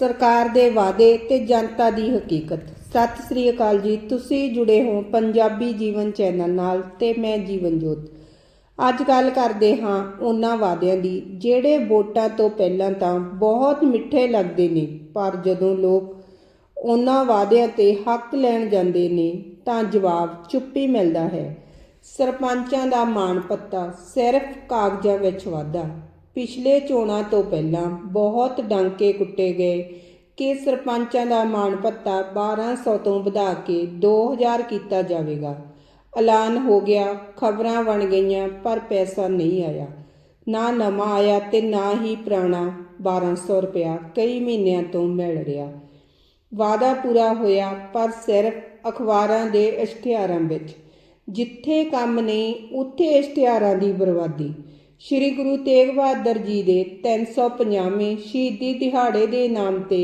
ਸਰਕਾਰ ਦੇ ਵਾਅਦੇ ਤੇ ਜਨਤਾ ਦੀ ਹਕੀਕਤ। ਸਤਿ ਸ੍ਰੀ ਅਕਾਲ ਜੀ। ਤੁਸੀਂ ਜੁੜੇ ਹੋ ਪੰਜਾਬੀ ਜੀਵਨ ਚੈਨਲ ਨਾਲ ਤੇ ਮੈਂ ਜੀਵਨਜੋਤ ਅੱਜ ਗੱਲ ਕਰਦੇ ਹਾਂ ਉਹਨਾਂ ਵਾਅਦਿਆਂ ਦੀ, ਜਿਹੜੇ ਵੋਟਾਂ ਤੋਂ ਪਹਿਲਾਂ ਤਾਂ ਬਹੁਤ ਮਿੱਠੇ ਲੱਗਦੇ ਨੇ, ਪਰ ਜਦੋਂ ਲੋਕ ਉਹਨਾਂ ਵਾਅਦਿਆਂ ਤੇ ਹੱਕ ਲੈਣ ਜਾਂਦੇ ਨੇ, ਤਾਂ ਜਵਾਬ ਚੁੱਪੀ ਮਿਲਦਾ ਹੈ। ਸਰਪੰਚਾਂ ਦਾ ਮਾਣ ਪੱਤਾ ਸਿਰਫ ਕਾਗਜ਼ਾਂ ਵਿੱਚ ਵਾਧਾ। ਪਿਛਲੇ ਚੋਣਾਂ ਤੋਂ ਪਹਿਲਾਂ ਬਹੁਤ ਡਾਂਕੇ ਕੁੱਟੇ ਗਏ ਕਿ ਸਰਪੰਚਾਂ ਦਾ ਮਾਣ ਪੱਤਾ 1200 ਤੋਂ ਵਧਾ ਕੇ 2000 ਕੀਤਾ ਜਾਵੇਗਾ। ਐਲਾਨ ਹੋ ਗਿਆ, ਖਬਰਾਂ ਬਣ ਗਈਆਂ, ਪਰ ਪੈਸਾ ਨਹੀਂ ਆਇਆ। ਨਾ ਨਵਾਂ ਆਇਆ ਤੇ ਨਾ ਹੀ ਪੁਰਾਣਾ 1200 ਰੁਪਇਆ ਕਈ ਮਹੀਨਿਆਂ ਤੋਂ ਮਿਲ ਰਿਹਾ। ਵਾਅਦਾ ਪੂਰਾ ਹੋਇਆ, ਪਰ ਸਿਰਫ ਅਖਬਾਰਾਂ ਦੇ ਇਸ਼ਤਿਹਾਰਾਂ ਵਿੱਚ। ਜਿੱਥੇ ਕੰਮ ਨਹੀਂ, ਉੱਥੇ ਇਸ਼ਤਿਹਾਰਾਂ ਦੀ ਬਰਬਾਦੀ। ਸ੍ਰੀ ਗੁਰੂ ਤੇਗ ਬਹਾਦਰ ਜੀ ਦੇ 350ਵੇਂ ਸ਼ਹੀਦੀ ਦਿਹਾੜੇ ਦੇ ਨਾਮ ਤੇ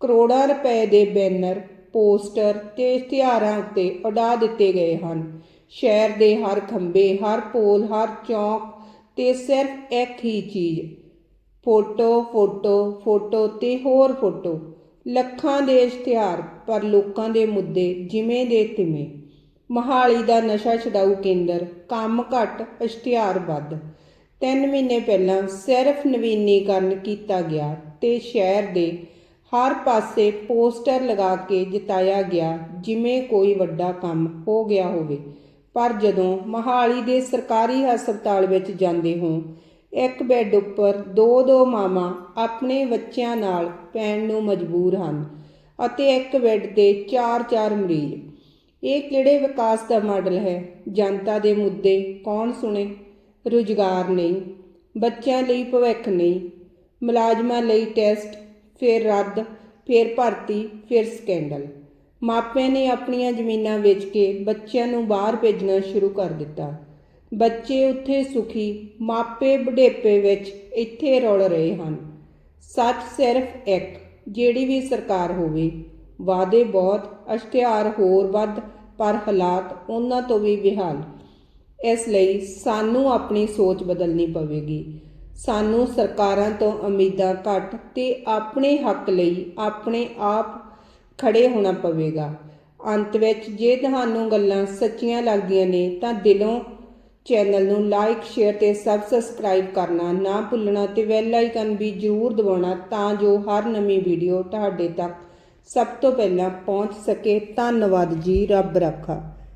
ਕਰੋੜਾਂ ਰੁਪਏ ਦੇ ਬੈਨਰ, ਪੋਸਟਰ ਤੇ ਇਸ਼ਤਿਹਾਰਾਂ ਉੱਤੇ ਉਡਾ ਦਿੱਤੇ ਗਏ ਹਨ। ਸ਼ਹਿਰ ਦੇ ਹਰ ਖੰਬੇ ਹਰ ਪੋਲ, ਹਰ ਚੌਂਕ ਤੇ ਸਿਰਫ ਇੱਕ ਹੀ ਚੀਜ਼, ਫੋਟੋ ਫੋਟੋ ਫੋਟੋ ਤੇ ਹੋਰ ਫੋਟੋ। ਲੱਖਾਂ ਦੇ ਇਸ਼ਤਿਹਾਰ ਪਰ ਲੋਕਾਂ ਦੇ ਮੁੱਦੇ ਜਿਵੇਂ ਦੇ ਤਿਵੇਂ। ਮਹਾਲੀ ਦਾ ਨਸ਼ਾ ਛਡਾਊ ਕੇਂਦਰ, ਕੰਮ ਘੱਟ, ਇਸ਼ਤਿਹਾਰ ਵੱਧ। ਤਿੰਨ ਮਹੀਨੇ ਪਹਿਲਾਂ ਸਿਰਫ ਨਵੀਨੀਕਰਨ ਕੀਤਾ ਗਿਆ ਤੇ ਸ਼ਹਿਰ ਦੇ ਹਰ ਪਾਸੇ ਪੋਸਟਰ ਲਗਾ ਕੇ ਜਿਤਾਇਆ ਗਿਆ, ਜਿਵੇਂ ਕੋਈ ਵੱਡਾ ਕੰਮ ਹੋ ਗਿਆ ਹੋਵੇ। ਪਰ ਜਦੋਂ ਮਹਾਲੀ ਦੇ ਸਰਕਾਰੀ ਹਸਪਤਾਲ ਵਿੱਚ ਜਾਂਦੇ ਹੋ, ਇੱਕ ਬੈੱਡ ਉੱਪਰ ਦੋ ਦੋ ਮਾਵਾਂ ਆਪਣੇ ਬੱਚਿਆਂ ਨਾਲ ਪੈਣ ਨੂੰ ਮਜਬੂਰ ਹਨ ਅਤੇ ਇੱਕ ਬੈੱਡ ਤੇ ਚਾਰ ਚਾਰ ਮਰੀਜ਼। ਇਹ ਕਿਹੜੇ ਵਿਕਾਸ ਦਾ ਮਾਡਲ ਹੈ? ਜਨਤਾ ਦੇ ਮੁੱਦੇ ਕੌਣ ਸੁਣੇ? ਰੁਜ਼ਗਾਰ ਨਹੀਂ, ਬੱਚਿਆਂ ਲਈ ਭਵਿੱਖ ਨਹੀਂ, ਮੁਲਾਜ਼ਮਾਂ ਲਈ ਟੈਸਟ, ਫਿਰ ਰੱਦ, ਫਿਰ ਭਰਤੀ, ਫਿਰ ਸਕੈਂਡਲ। ਮਾਪਿਆਂ ਨੇ ਆਪਣੀਆਂ ਜ਼ਮੀਨਾਂ ਵੇਚ ਕੇ ਬੱਚਿਆਂ ਨੂੰ ਬਾਹਰ ਭੇਜਣਾ ਸ਼ੁਰੂ ਕਰ ਦਿੱਤਾ। ਬੱਚੇ ਉੱਥੇ ਸੁਖੀ, ਮਾਪੇ ਬੁਢੇਪੇ ਵਿੱਚ ਇੱਥੇ ਰੁਲ ਰਹੇ ਹਨ। ਸੱਚ ਸਿਰਫ ਇੱਕ, ਜਿਹੜੀ ਵੀ ਸਰਕਾਰ ਹੋਵੇ। ਵਾਅਦੇ ਬਹੁਤ ਅਸ਼ਤਿਹਾਰ ਹੋਰ ਵੱਧ, ਪਰ ਹਾਲਾਤ ਉਹਨਾਂ ਤੋਂ ਵੀ ਵਿਹਾਲ। ਇਸ ਲਈ ਸਾਨੂੰ ਆਪਣੀ ਸੋਚ ਬਦਲਣੀ ਪਵੇਗੀ। ਸਾਨੂੰ ਸਰਕਾਰਾਂ ਤੋਂ ਉਮੀਦਾਂ ਘੱਟ ਤੇ ਆਪਣੇ ਹੱਕ ਲਈ ਆਪਣੇ ਆਪ ਖੜੇ ਹੋਣਾ ਪਵੇਗਾ। ਅੰਤ ਵਿੱਚ ਜੇ ਤੁਹਾਨੂੰ ਗੱਲਾਂ ਸੱਚੀਆਂ ਲੱਗਦੀਆਂ ਨੇ ਤਾਂ ਦਿਲੋਂ ਚੈਨਲ ਨੂੰ ਲਾਈਕ, ਸ਼ੇਅਰ ਤੇ ਸਬਸਕ੍ਰਾਈਬ ਕਰਨਾ ਨਾ ਭੁੱਲਣਾ ਤੇ ਬੈਲ ਆਈਕਨ ਵੀ ਜ਼ਰੂਰ ਦਬਾਉਣਾ ਤਾਂ ਜੋ ਹਰ ਨਵੀਂ ਵੀਡੀਓ ਤੁਹਾਡੇ ਤੱਕ ਸਭ ਤੋਂ ਪਹਿਲਾਂ ਪਹੁੰਚ ਸਕੇ। ਧੰਨਵਾਦ ਜੀ, ਰੱਬ ਰੱਖਾ।